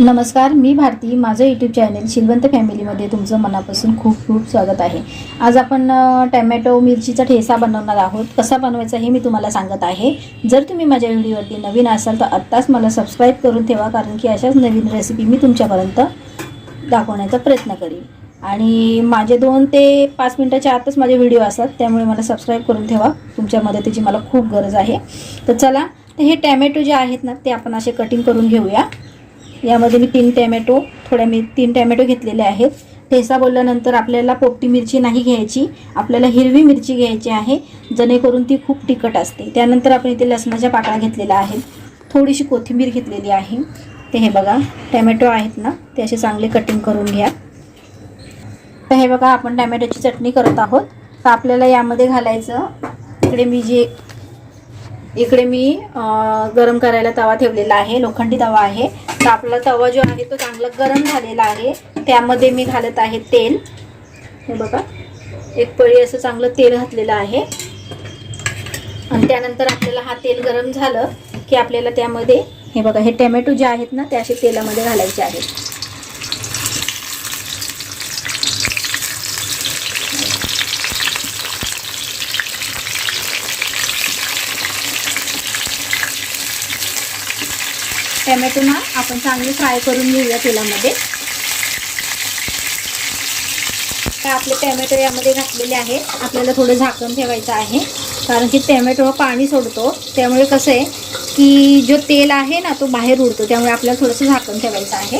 नमस्कार मी भारती. माझं YouTube channel Shilwant फॅमिलीमध्ये तुमचं मनापासून खूप खूप स्वागत आहे. आज आपण टॅमॅटो मिरचीचा ठेसा बनवणार आहोत. कसा बनवायचा हे मी तुम्हाला सांगत आहे. जर तुम्ही माझ्या व्हिडिओवरती नवीन असाल तर आत्ताच मला सबस्क्राईब करून ठेवा कारण की अशाच नवीन रेसिपी मी तुमच्यापर्यंत दाखवण्याचा प्रयत्न करीन. आणि माझे दोन ते पाच मिनटाच्या आतच माझे व्हिडिओ असतात त्यामुळे मला सबस्क्राईब करून ठेवा. तुमच्या मदतीची मला खूप गरज आहे. तर चला तर हे टॅमॅटो जे आहेत ना ते आपण असे कटिंग करून घेऊया. यामध्ये मी तीन टॅमॅटो थोड्या मी तीन टॅमॅटो घेतलेले आहेत. ठेसा बोलल्यानंतर आपल्याला पोपटी मिरची नाही घ्यायची आपल्याला हिरवी मिरची घ्यायची आहे जेणेकरून ती खूप तिखट असते. त्यानंतर आपण इथे लसणाच्या पाकळ्या घेतलेल्या आहेत. थोडीशी कोथिंबीर घेतलेली आहे. ते हे बघा टॅमॅटो आहेत ना ते असे चांगले कटिंग करून घ्या. तर हे बघा आपण टॅमॅटोची चटणी करत आहोत. तर आपल्याला यामध्ये घालायचं इकडे मी जे इकडे मी गरम करायला तवा ठेवलेला आहे लोखंडी तवा आहे. तर आपला तवा जो आहे तो चांगला गरम झालेला आहे. त्यामध्ये मी घालत आहे तेल. हे बघा एक पळी असं चांगलं तेल घातलेलं आहे. आणि त्यानंतर आपल्याला हा तेल गरम झालं की आपल्याला त्यामध्ये हे बघा हे टॅमॅटो जे आहेत ना ते असे तेलामध्ये घालायचे आहेत. टॅमॅटो ना आपण चांगले फ्राय करून घेऊया तेलामध्ये. काय आपले टॅमॅटो यामध्ये घातलेले आहेत. आपल्याला थोडं झाकण ठेवायचं आहे. कारण की टॅमॅटो पाणी सोडतो. त्यामुळे कसं आहे की जो तेल आहे ना तो बाहेर उडतो. त्यामुळे आपल्याला थोडंसं झाकण ठेवायचं आहे.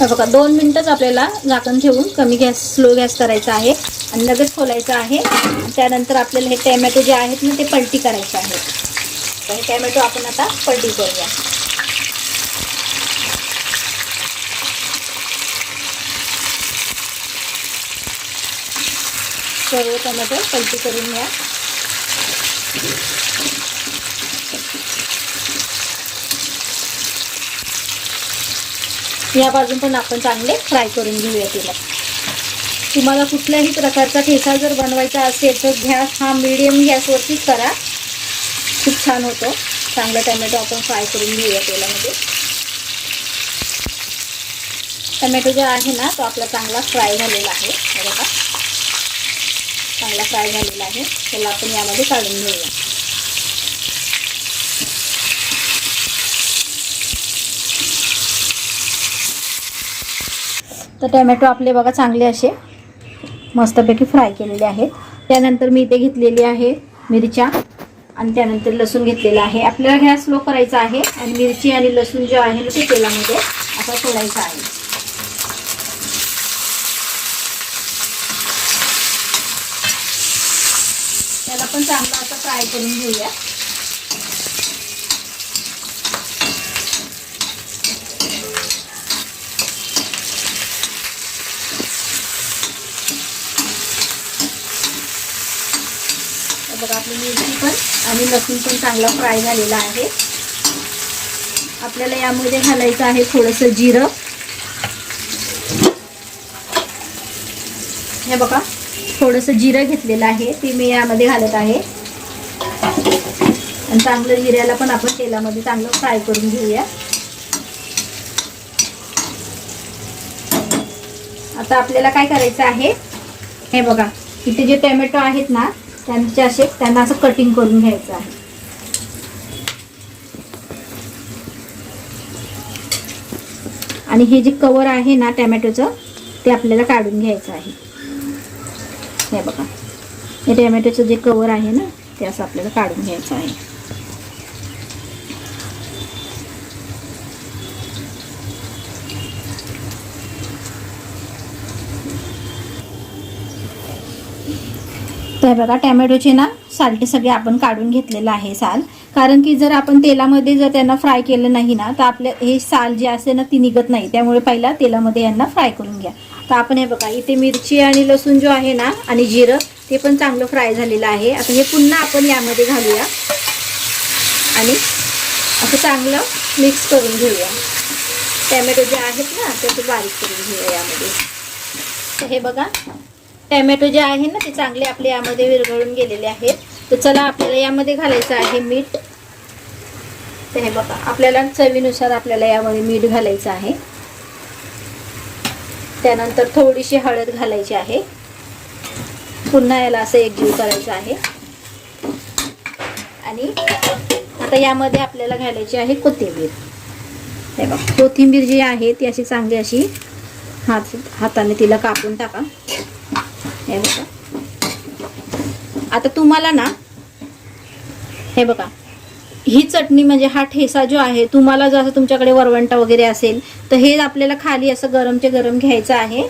तर बघा दोन मिनटंच आपल्याला झाकण ठेवून कमी गॅस स्लो गॅस करायचा आहे आणि लगेच खोलायचं आहे. त्यानंतर आपल्याला हे टॅमॅटो जे आहेत ना ते पलटी करायचे आहे तर हे टॅमॅटो आपण आता पलटी करूया. सर्व टमाटर पलटी करून घ्या. या बाजून पण आपण चांगले फ्राय करून घेऊया तिला. तुम्हाला कुठल्याही प्रकारचा ठेसा जर बनवायचा असेल तर गॅस हा मिडियम गॅसवरतीच करा. खूप छान होतो. चांगला टमॅटो आपण फ्राय करून घेऊया तेलामध्ये. टमॅटो जो आहे ना तो आपला चांगला फ्राय झालेला आहे. बघा. चांगला फ्राय झालेला आहे. त्याला आपण यामध्ये काढून घेऊया. तर टॅमॅटो आपले बघा चांगले असे मस्तपैकी फ्राय केलेले आहेत. त्यानंतर मी इथे घेतलेली आहे मिरच्या आणि त्यानंतर लसूण घेतलेला आहे. आपल्याला गॅस स्लो करायचा आहे. आणि मिरची आणि लसूण जो आहे ना ते तेलामध्ये असा सोडायचा आहे. आपण पण चांगला असं फ्राय करून घेऊया. बघा आपली मिरची पण आणि लसूण पण चांगला फ्राय झालेला आहे. आपल्याला यामध्ये घालायचं आहे थोडंसं जिरं. हे बघा थोडंसं जिरं घेतलेलं आहे ते मी यामध्ये घालत आहे. आणि चांगलं जिऱ्याला पण आपण तेलामध्ये चांगलं फ्राय करून घेऊया. आता आपल्याला काय करायचं आहे हे बघा इथे जे टोमॅटो आहेत ना त्यांचे असे त्यांना असं कटिंग करून घ्यायचं आहे. आणि हे जे कवर आहे ना टॅमॅटोचं ते आपल्याला काढून घ्यायचं आहे. हे बघा. हे टॅमॅटोचं जे कवर आहे ना ते असं आपल्याला काढून घ्यायचं आहे. तर बघा टॅमॅटोचे ना सालटे सगळे आपण काढून घेतलेलं आहे साल. कारण की जर आपण तेलामध्ये जर त्यांना फ्राय केलं नाही ना तर आपल्या हे साल जे असते ना ती निघत नाही. त्यामुळे पहिला तेलामध्ये यांना फ्राय करून घ्या. तर आपण हे बघा इथे मिरची आणि लसूण जो आहे ना आणि जिरं ते पण चांगलं फ्राय झालेलं आहे. आता हे पुन्हा आपण यामध्ये घालूया. आणि असं चांगलं मिक्स करून घेऊया. टॅमॅटो जे आहेत ना ते ते बारीक करून घेऊया यामध्ये. तर हे बघा टॅमॅटो जे आहे ना ते चांगले आपले यामध्ये विरघळून गेलेले आहेत. तर चला आपल्याला यामध्ये घालायचं आहे मीठ. तर हे बघा आपल्याला चवीनुसार आपल्याला यामध्ये मीठ घालायचं आहे. त्यानंतर थोडीशी हळद घालायची आहे. पुन्हा याला असं एकजीव करायचं आहे. आणि आता यामध्ये आपल्याला घालायची आहे कोथिंबीर. हे बघा कोथिंबीर जी आहे ती अशी चांगली अशी हात हाताने तिला कापून टाका. हे बघा. आता तुम्हाला ना हे बघा ही चटणी म्हणजे हा ठेसा जो आहे तुम्हाला जसं तुमच्याकडे वरवंटा वगैरे असेल तर हे आपल्याला खाली असं गरमचे गरम घ्यायचं आहे.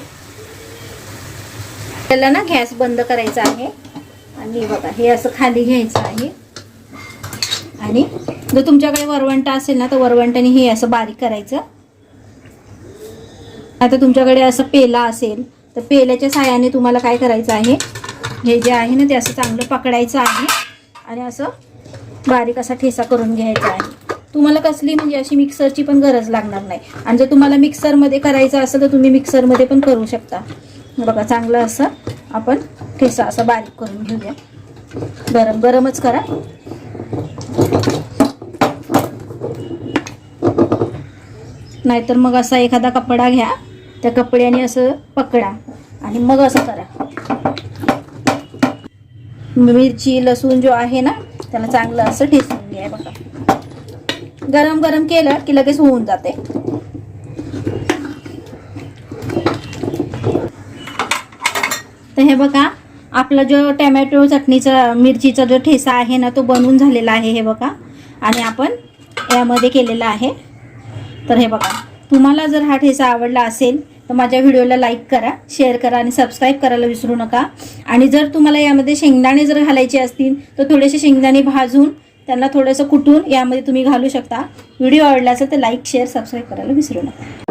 त्याला ना गॅस बंद करायचा आहे. आणि बघा हे असं खाली घ्यायचं आहे. आणि जर तुमच्याकडे वरवंटा असेल ना तर वरवंटाने हे असं बारीक करायचं. आता तुमच्याकडे असं पेला असेल तर पेल्याच्या साह्याने तुम्हाला काय करायचं आहे? हे जे आहे ना ते असं चांगलं पकडायचं आहे. आणि असं बारीक असा ठेसा करून घ्यायचा आहे. तुम्हाला कसली म्हणजे अशी मिक्सरची पण गरज लागणार नाही. आणि जर तुम्हाला मिक्सरमध्ये करायचं असेल तर तुम्ही मिक्सरमध्ये पण करू शकता. बघा चांगलं असं आपण ठेसा असा बारीक करून घेऊया. गरम गरमच करा. नाहीतर मग असा एखादा कपडा घ्या. त्या कपड्याने असं पकडा. आणि मग असं करा. मिरची लसूण जो आहे ना त्याला चांगलं असं ठेसून घ्या बघा. गरम गरम केलं की लगेच होऊन जाते. तर हे बघा आपला जो टॅमॅटो चटणीचा मिरचीचा जो ठेसा आहे ना तो बनवून झालेला आहे हे बघा. आणि आपण यामध्ये केलेला आहे. तर हे बघा तुम्हाला जर हा ठेसा आवडला असेल तर माझ्या व्हिडिओला लाईक करा शेअर करा आणि सबस्क्राईब करायला विसरू नका. आणि जर तुम्हाला यामध्ये शेंगदाणे जर घालायचे असतील तर थोडेसे शेंगदाणे भाजून त्यांना थोडंसं कुटून यामध्ये तुम्ही घालू शकता. व्हिडिओ आवडला असेल तर लाईक शेअर सबस्क्राईब करायला विसरू नका.